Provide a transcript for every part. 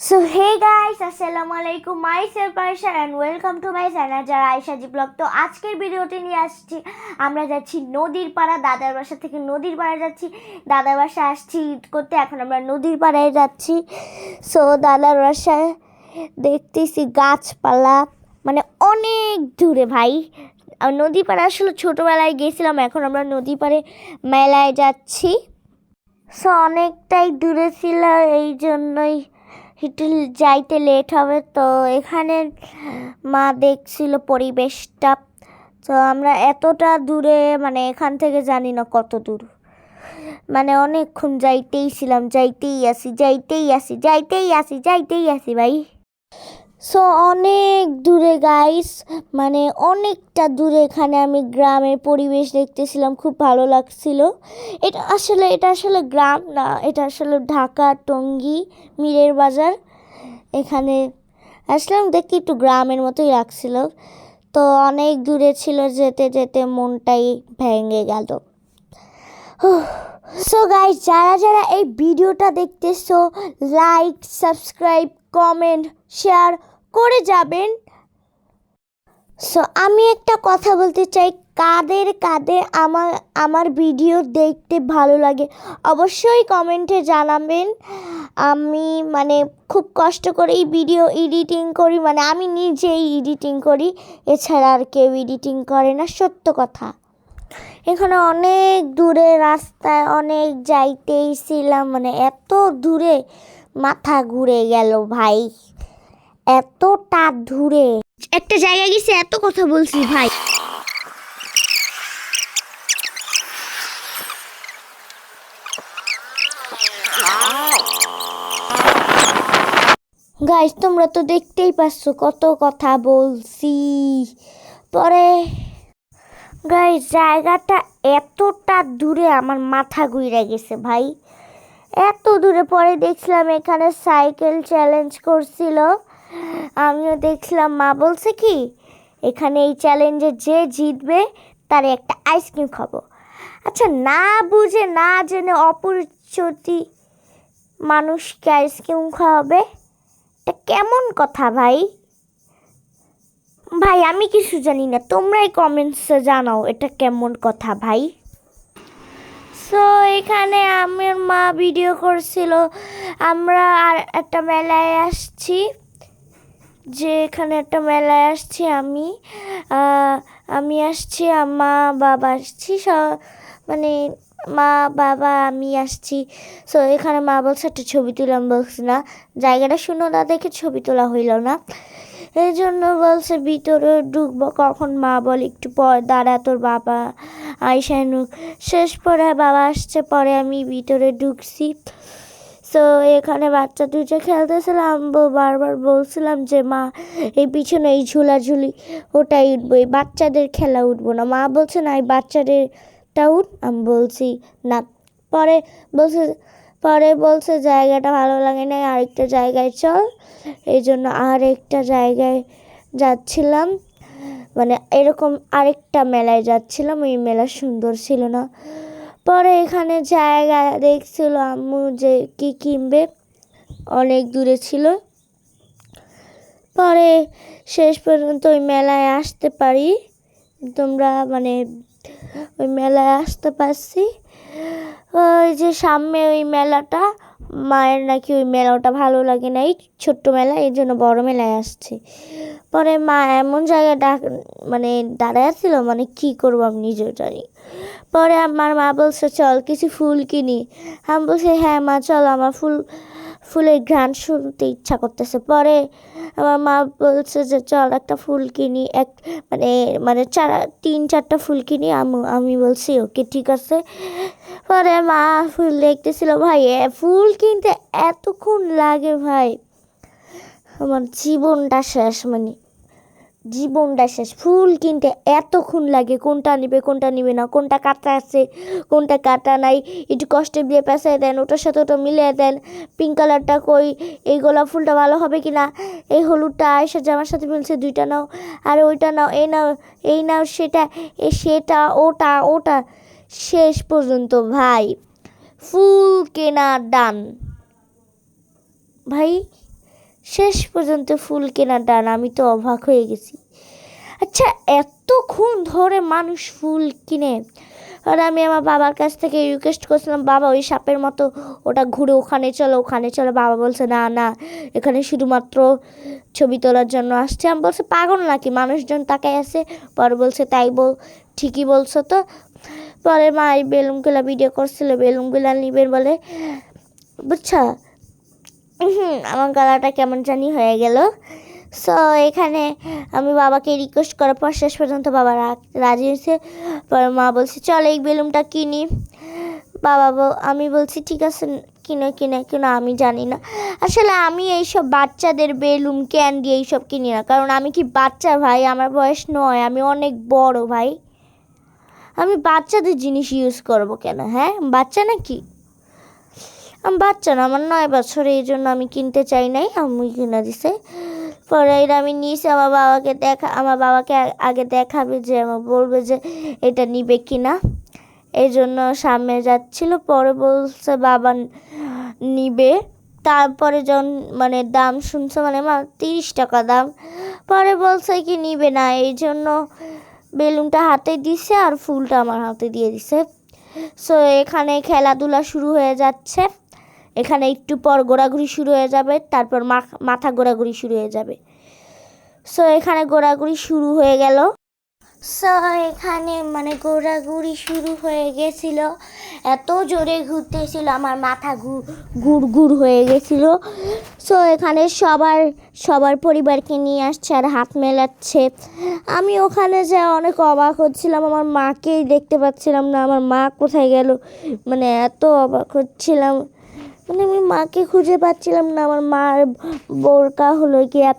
So hey guys আসসালামু আলাইকুম myself Ayesha and welcome to my channel যারা আয়সাজি ব্লগ তো আজকের ভিডিওটি নিয়ে আসছি, আমরা যাচ্ছি নদীর পাড়া, দাদার বাসা থেকে নদীর পাড়া যাচ্ছি। দাদার বাসা আসছি ঈদ করতে, এখন আমরা নদীর পাড়ায় যাচ্ছি। সো দাদার বাসায় দেখতেছি গাছপালা মানে অনেক দূরে ভাই। নদী পাড়ে আসলে ছোটোবেলায় গেছিলাম, এখন আমরা নদী পাড়ে মেলায় যাচ্ছি। সো অনেকটাই দূরে ছিল, এই জন্যই একটু যাইতে লেট হবে, তো এখানে মা দেখছিল পরিবেশটা। তো আমরা এতটা দূরে মানে এখান থেকে জানি না কত দূর। মানে অনেকক্ষণ যাইতেই ছিলাম, যাইতেই আসি যাইতেই আসি যাইতেই আসি যাইতেই আসি ভাই। সো অনেক দূরে গাইস মানে অনেকটা দূরে এখানে আমি গ্রামের পরিবেশ দেখতেছিলাম, খুব ভালো লাগছিল। এটা আসলে এটা আসলে গ্রাম না, এটা আসলে ঢাকা, টঙ্গী, মিরের বাজার। এখানে আসলাম দেখতে একটু গ্রামের মতোই লাগছিল। তো অনেক দূরে ছিল, যেতে যেতে মনটাই ভেঙে গেল। সো গাইস যারা যারা এই ভিডিওটা দেখতেছো লাইক সাবস্ক্রাইব কমেন্ট শেয়ার করে যাবেন। সো আমি একটা কথা বলতে চাই, কাদের কাদের আমার আমার ভিডিও দেখতে ভালো লাগে, অবশ্যই কমেন্টে জানাবেন। আমি মানে খুব কষ্ট করে এই ভিডিও এডিটিং করি মানে আমি নিজেই এডিটিং করি, এছাড়া আর কেউ এডিটিং করে না, সত্য কথা। এখানে অনেক দূরে রাস্তায় অনেক যাইতেই ছিলাম মানে এত দূরে মাথা ঘুরে গেল ভাই এতটা দূরে। একটা জায়গায় গেছে এত কথা বলছি ভাই। গাইস তোমরা তো দেখতেই পাচ্ছ কত কথা বলছি। পরে গাইস, জায়গাটা এতটা দূরে আমার মাথা ঘুরে গেছে ভাই। এত দূরে পরে দেখছিলাম এখানে সাইকেল চ্যালেঞ্জ করছিল। আমিও দেখছিলাম, মা বলছে কি, এখানে এই চ্যালেঞ্জে যে জিতবে, তার একটা আইসক্রিম খাব। আচ্ছা না বুঝে, না জেনে অপরিচিতি মানুষকে আইসক্রিম খাওয়াবে, এটা কেমন কথা ভাই? ভাই, আমি কিছু জানি না। তোমরাই কমেন্টসে জানাও এটা কেমন কথা ভাই। সো এখানে আমার মা ভিডিও করছিল। আমরা আর একটা মেলায় আসছি। যে এখানে একটা মেলায় আসছি আমি। আমি আসছি, মা, বাবা আসছি মানে মা, বাবা, আমি আসছি। সো এখানে মা বলছে, একটা ছবি তুলাম বলছি না। জায়গাটা সুন্দর না দেখে ছবি তোলা হইল না। এই জন্য বলছে, ভিতরে ঢুকবো কখন? মা বলে, একটু পর, দাঁড়া তোর বাবা আইসানুক শেষ পরে বাবা আসছে, পরে আমি ভিতরে ঢুকছি। তো এখানে বাচ্চা দুটো খেলতেছিলাম। বারবার বলছিলাম যে, মা, এই পিছনে এই ঝুলাঝুলি, ওটাই উঠবো, এই বাচ্চাদের খেলা উঠবো না। মা বলছে, না, এই বাচ্চাদেরটা উঠ। আমি বলছি, না। পরে বলছে পরে বলছে জায়গাটা ভালো লাগে না আরেকটা জায়গায় চল। এই জন্য আরেকটা জায়গায় যাচ্ছিলাম। মানে এরকম আরেকটা মেলায় যাচ্ছিলাম ওই মেলা সুন্দর ছিল না। পরে এখানে জায়গা দেখছিল আম্মু যে কি কিনবে, অনেক দূরে ছিল। পরে শেষ পর্যন্ত ওই মেলায় আসতে পারি। তোমরা মানে ওই মেলায় আসতে পারছি। ওই যে সামনে ওই মেলাটা, মায়ের নাকি ওই মেলাটা ভালো লাগে না এই ছোট্ট মেলা এই জন্য বড় মেলায় আসছে। পরে মা এমন জায়গায় ডাক মানে দাঁড়ায় মানে কি করব আমি নিজেও জানি। পরে আমার মা বলছে, চল কিছু ফুল কিনি। আমি বলছি হ্যাঁ মা, চল, আমার ফুল ফুলের ঘ্রাণ শুনতে ইচ্ছা করতেছে। পরে আমার মা বলছে যে, চল একটা ফুল কিনি। এক মানে মানে চার, তিন, চারটা ফুল কিনি। আমি আমি বলছি, ওকে, ঠিক আছে। পরে মা ফুল দেখতেছিল, ভাই ফুল কিনতে এতক্ষণ লাগে ভাই। আমার জীবনটা শেষ মানে জীবনটা শেষ। ফুল কিনতে এতক্ষণ লাগে, কোনটা নিবে কোনটা নিবে না, কোনটা কাটা আছে, কোনটা কাটা নাই, একটু কষ্টে দিয়ে পেঁচায় দেন, ওটার সাথে ওটা মিলিয়ে দেন পিঙ্ক কালারটা কই, এই গোলাপ ফুলটা ভালো হবে কি না এই হলুদটা আয়সা জামার সাথে মিলছে, দুইটা নাও, আর ওইটা নাও, এই নাও এই নাও, সেটা এ সেটা, ওটা ওটা, শেষ পর্যন্ত ভাই, ফুল কেনা ডান ভাই শেষ পর্যন্ত ফুল কেনার ডান আমি তো অবাক হয়ে গেছি। আচ্ছা এতক্ষণ ধরে মানুষ ফুল কিনে। আর আমি আমার বাবার কাছ থেকে রিকোয়েস্ট করছিলাম, বাবা, ওই সাপের মতো, ওটা ঘুরে ওখানে চলো ওখানে চলো। বাবা বলছে, না না, এখানে শুধুমাত্র ছবি তোলার জন্য আসছে। আমি বলছে, পাগল নাকি? মানুষজন তাকায় আছে? পরে বলছে, তাই বল, ঠিকই বলছো তো। পরে মা এই বেলুনগুলা ভিডিও করছিল, বেলুনগুলা নিবেন বলে, বুঝছ আমার গলাটা কেমন জানি হয়ে গেল। সো এখানে আমি বাবাকে রিকোয়েস্ট করার পর শেষ পর্যন্ত বাবা রাজি হয়েছে। পরে মা বলছে, চল এই বেলুনটা কিনি। বাবা আমি বলছি, ঠিক আছে, কিনে কিনে, কিনো, আমি জানি না। আসলে আমি এইসব বাচ্চাদের বেলুন ক্যান্ডি এইসব কিনি না। কারণ আমি কি বাচ্চা ভাই? আমার বয়স নয়, আমি অনেক বড় ভাই। আমি বাচ্চাদের জিনিস ইউজ করব কেন হ্যাঁ? বাচ্চা নাকি? বাচ্চা না, আমার নয় বছর, এই জন্য আমি কিনতে চাই নাই, আমি কিনে দিছে। পরে এটা আমি নিয়েছি আমার বাবাকে দেখা, আমার বাবাকে আগে দেখাবে যে আমার বলবে যে, এটা নিবে কি না এই জন্য সামনে যাচ্ছিল, পরে বলছে, বাবা নিবে। তারপরে যখন মানে দাম শুনছে মানে তিরিশ টাকা দাম। পরে বলছে কি, নিবে না, এই জন্য বেলুনটা হাতে দিছে আর ফুলটা আমার হাতে দিয়ে দিছে। সো এখানে খেলাধুলা শুরু হয়ে যাচ্ছে। এখানে একটু পর ঘোরাঘুরি শুরু হয়ে যাবে, তারপর মাথা ঘোরাঘুরি শুরু হয়ে যাবে। সো এখানে ঘোরাঘুরি শুরু হয়ে গেল। সো এখানে মানে ঘোরাঘুরি শুরু হয়ে গেছিল। এত জোরে ঘুরতেছিল, আমার মাথা ঘুর ঘুর হয়ে গেছিল। সো এখানে সবার সবার পরিবারকে নিয়ে আসছে আর হাত মেলাচ্ছে। আমি ওখানে যে অনেক অবাক হচ্ছিলাম, আমার মাকেই দেখতে পাচ্ছিলাম না। আমার মা কোথায় গেল? মানে এত অবাক হচ্ছিলাম। মানে আমি মাকে খুঁজে পাচ্ছিলাম না। আমার মার বোরকা হলো গিয়া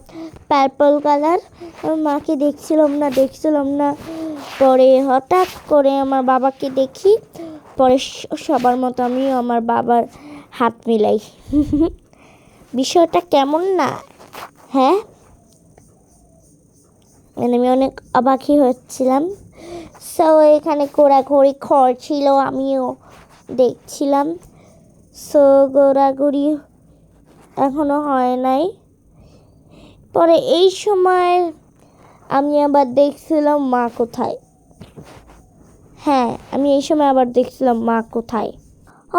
পার্পল কালার আমার মাকে দেখছিলাম না দেখছিলাম না। পরে হঠাৎ করে আমার বাবাকে দেখি। পরে সবার মতো আমিও আমার বাবার হাত মিলাই। বিষয়টা কেমন না হ্যাঁ? মানে আমি অনেক অবাকই হচ্ছিলাম। সো এখানে ঘোরাঘুরি খড় ছিল আমিও দেখছিলাম। সো ঘোরাঘুরি এখনও হয় নাই। পরে এই সময় আমি আবার দেখছিলাম মা কোথায়। হ্যাঁ আমি এই সময় আবার দেখছিলাম মা কোথায়।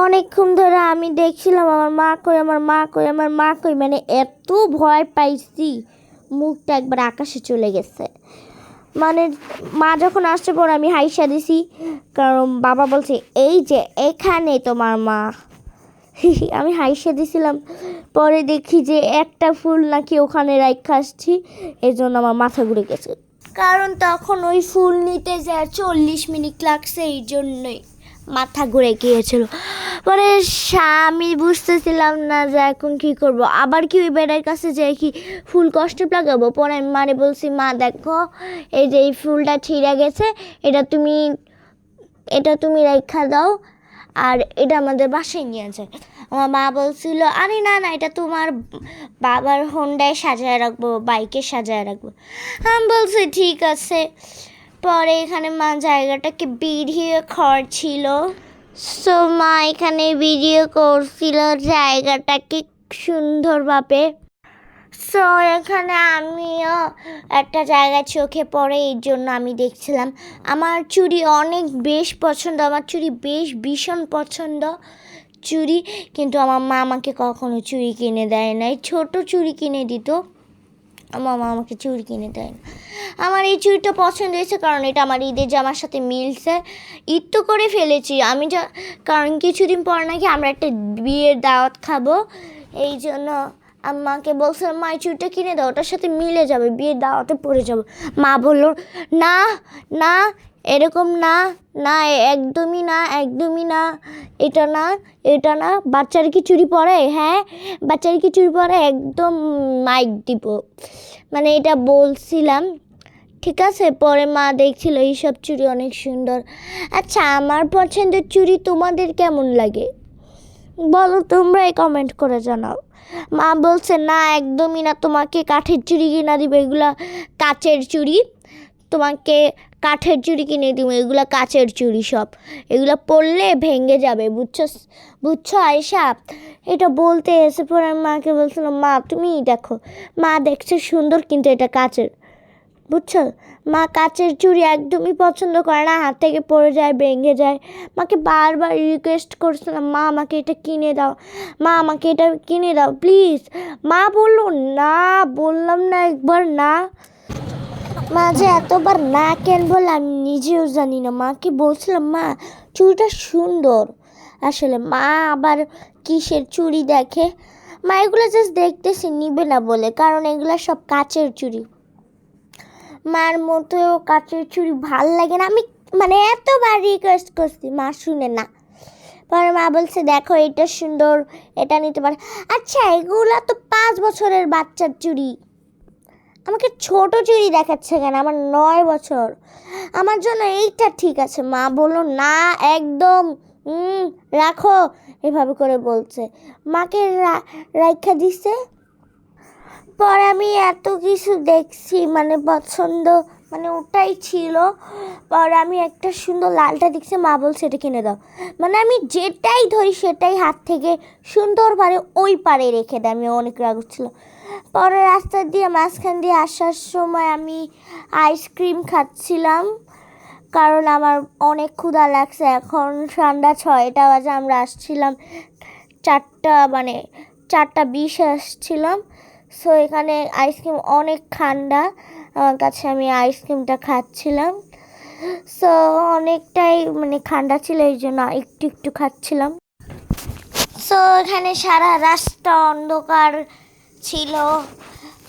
অনেকক্ষণ ধরে আমি দেখছিলাম আমার মা কই, আমার মা কই, আমার মা কই মানে এত ভয় পাইছি, মুখটা একবার আকাশে চলে গেছে। মানে মা যখন আসছে পর আমি হাইসা দিছি, কারণ বাবা বলছে, এই যে এখানে তোমার মা। আমি হাইসে দিছিলাম পরে দেখি যে একটা ফুল নাকি ওখানে রাখা আসছি এই জন্য আমার মাথা ঘুরে গেছে। কারণ তখন ওই ফুল নিতে যা চল্লিশ মিনিট লাগছে, এই জন্যই মাথা ঘুরে গিয়েছিল। পরে আমি বুঝতেছিলাম না যে এখন কি করব। আবার কি ওই বেড়ার কাছে যাই কি ফুল কষ্ট লাগাবো? পরে আমি মারে বলছি, মা, দেখো, এই যে এই ফুলটা ছিঁড়ে গেছে, এটা তুমি এটা তুমি রেখা দাও। আর এটা আমাদের বাসায় নিয়ে যায় আমার মা বলছিল, আরে না না, এটা তোমার বাবার হোন্ডায় সাজায় রাখব বাইকে সাজায় রাখব। আমি বলছি, ঠিক আছে। পরে এখানে মা জায়গাটাকে বিড়িয়ে খড় ছিল সো মা এখানে ভিডিও করছিল জায়গাটাকে সুন্দরভাবে। সো এখানে আমিও একটা জায়গায় চোখে পড়ে, এই জন্য আমি দেখছিলাম। আমার চুড়ি অনেক বেশ পছন্দ, আমার চুড়ি বেশ ভীষণ পছন্দ চুড়ি, কিন্তু আমার মা আমাকে কখনো চুড়ি কিনে দেয় নাই। ছোট চুড়ি কিনে দিত, আমার মা আমাকে চুড়ি কিনে দেয় না। আমার এই চুড়িটা পছন্দ হয়েছে কারণ এটা আমার ঈদের জামার সাথে মিলছে। ঈদ তো করে ফেলেছি, আমি যা, কারণ কিছুদিন পর নাকি আমরা একটা বিয়ের দাওয়াত খাব, এই জন্য আম্মাকে বলছিলাম মা চুড়িটা কিনে দাও, ওটার সাথে মিলে যাবে, বিয়ের দাওয়াতে পড়ে যাব। মা বলল, না না, এরকম না না একদমই না একদমই না, এটা না এটা না, বাচ্চার কি চুরি পরে? হ্যাঁ বাচ্চার কি চুরি পরে, একদম মাইক দিব। মানে এটা বলছিলাম, ঠিক আছে? পরে মা দেখছিল, এইসব চুড়ি অনেক সুন্দর। আচ্ছা আমার পছন্দের চুড়ি তোমাদের কেমন লাগে? বলো, তোমরাই কমেন্ট করে জানাও। মা বলছে, না, একদমই না, তোমাকে কাঠের চুড়ি কিনা দিবে, এগুলা কাচের চুড়ি। তোমাকে কাঠের চুড়ি কিনে দিব, এগুলো কাচের চুড়ি সব। এগুলো পরলে ভেঙে যাবে, বুঝছ বুঝছ আয়সা এটা বলতে এসে পরে আমি মাকে বলছিলাম, মা, তুমি দেখো, মা দেখছে সুন্দর, কিন্তু এটা কাচের। বুঝছ? মা কাচের চুড়ি একদমই পছন্দ করে না, হাত থেকে পড়ে যায়, ভেঙে যায়। মাকে বারবার রিকোয়েস্ট করছিলাম মা আমাকে এটা কিনে দাও। মা আমাকে এটা কিনে দাও প্লিজ মা বলল, না, বললাম না একবার, না। মা যে এতবার না কেন বলে আমি নিজেও জানি না। মাকে বলছিলাম, মা, চুড়িটা সুন্দর। আসলে মা আবার কিসের চুড়ি দেখে? মা এগুলো জাস্ট দেখতেছে, নিবে না বলে, কারণ এগুলো সব কাচের চুড়ি। মার মতো কাচের চুড়ি ভালো লাগে না। আমি মানে এতবার রিকোয়েস্ট করছি, মা শুনে না। পরে মা বলছে, দেখো, এটা সুন্দর, এটা নিতে পারে। আচ্ছা এগুলা তো পাঁচ বছরের বাচ্চার চুড়ি। আমাকে ছোট চুড়ি দেখাচ্ছে কেন? আমার নয় বছর। আমার জন্য এইটা ঠিক আছে। মা বলল, না, একদম রাখো। এভাবে করে বলছে। মাকে রাইখা দিছে। পরে আমি এত কিছু দেখছি মানে পছন্দ মানে ওটাই ছিল। পরে আমি একটা সুন্দর লালটা দেখছি, মা বলছে, এটা কিনে দাও। মানে আমি যেটাই ধরি, সেটাই হাত থেকে সুন্দর পারে ওই পারে রেখে দেয়, আমি অনেক রাগ ছিল পরে রাস্তা দিয়ে, মাঝখান দিয়ে আসার সময় আমি আইসক্রিম খাচ্ছিলাম, কারণ আমার অনেক ক্ষুধা লাগছে। এখন সন্ধ্যা ছয়টা বাজে, আমরা আসছিলাম চারটা মানে চারটা বিশ আসছিলাম। সো এখানে আইসক্রিম অনেক ঠান্ডা। আমার কাছে আমি আইসক্রিমটা খাচ্ছিলাম। সো অনেকটাই মানে ঠান্ডা ছিল, এই জন্য একটু একটু খাচ্ছিলাম। সো এখানে সারা রাস্তা অন্ধকার ছিল।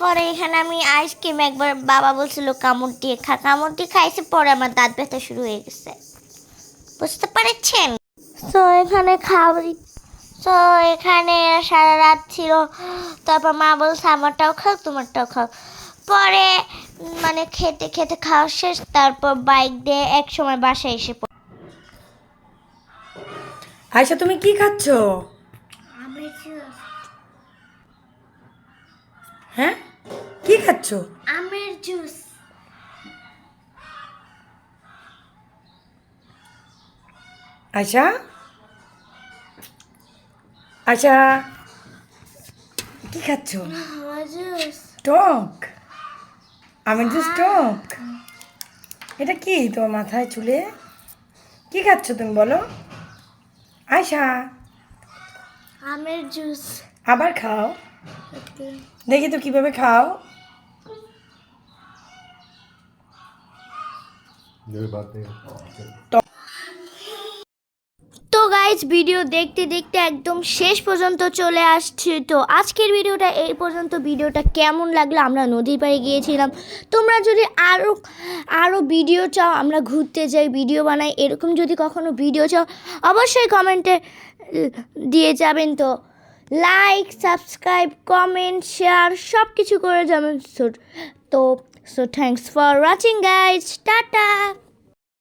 পরে এখানে আমি আইসক্রিম একবার বাবা বলছিল, কামড় দিয়ে খা। কামড় দিয়ে খাইছে, পরে আমার দাঁত ব্যথা শুরু হয়ে গেছে। বুঝতে পারছেন? সো এখানে খাবার তো এখানে সারা রাত ছিল। তারপর মা বলছে আমারটাও খাও তোমারটাও খাও। পরে মানে খেতে খেতে খাওয়া শেষ। তারপর বাইক দিয়ে এক সময় বাসায় এসে পড়- আয়সা তুমি কি খাচ্ছ? হ্যাঁ? কি খাচ্ছ? আমের জুস আয়সা আয়সা কি খাচ্ছ? জুস টক? আমের জুস টক? এটা কি তোমার মাথায় চুলে? কি খাচ্ছ তুমি বলো? আয়সা আমের জুস। আবার খাও। দেখি তো কীভাবে খাও। তো গাইজ ভিডিও দেখতে দেখতে একদম শেষ পর্যন্ত চলে আসছে। তো আজকের ভিডিওটা এই পর্যন্ত। ভিডিওটা কেমন লাগল আমরা নদীর পাড়ে গিয়েছিলাম। তোমরা যদি আরও আরও ভিডিও চাও, আমরা ঘুরতে যাই ভিডিও বানাই, এরকম যদি কখনো ভিডিও চাও, অবশ্যই কমেন্টে দিয়ে যাবেন তো। লাইক সাবস্ক্রাইব কমেন্ট শেয়ার সব কিছু করে যাবেন। তো so thanks for watching guys tata!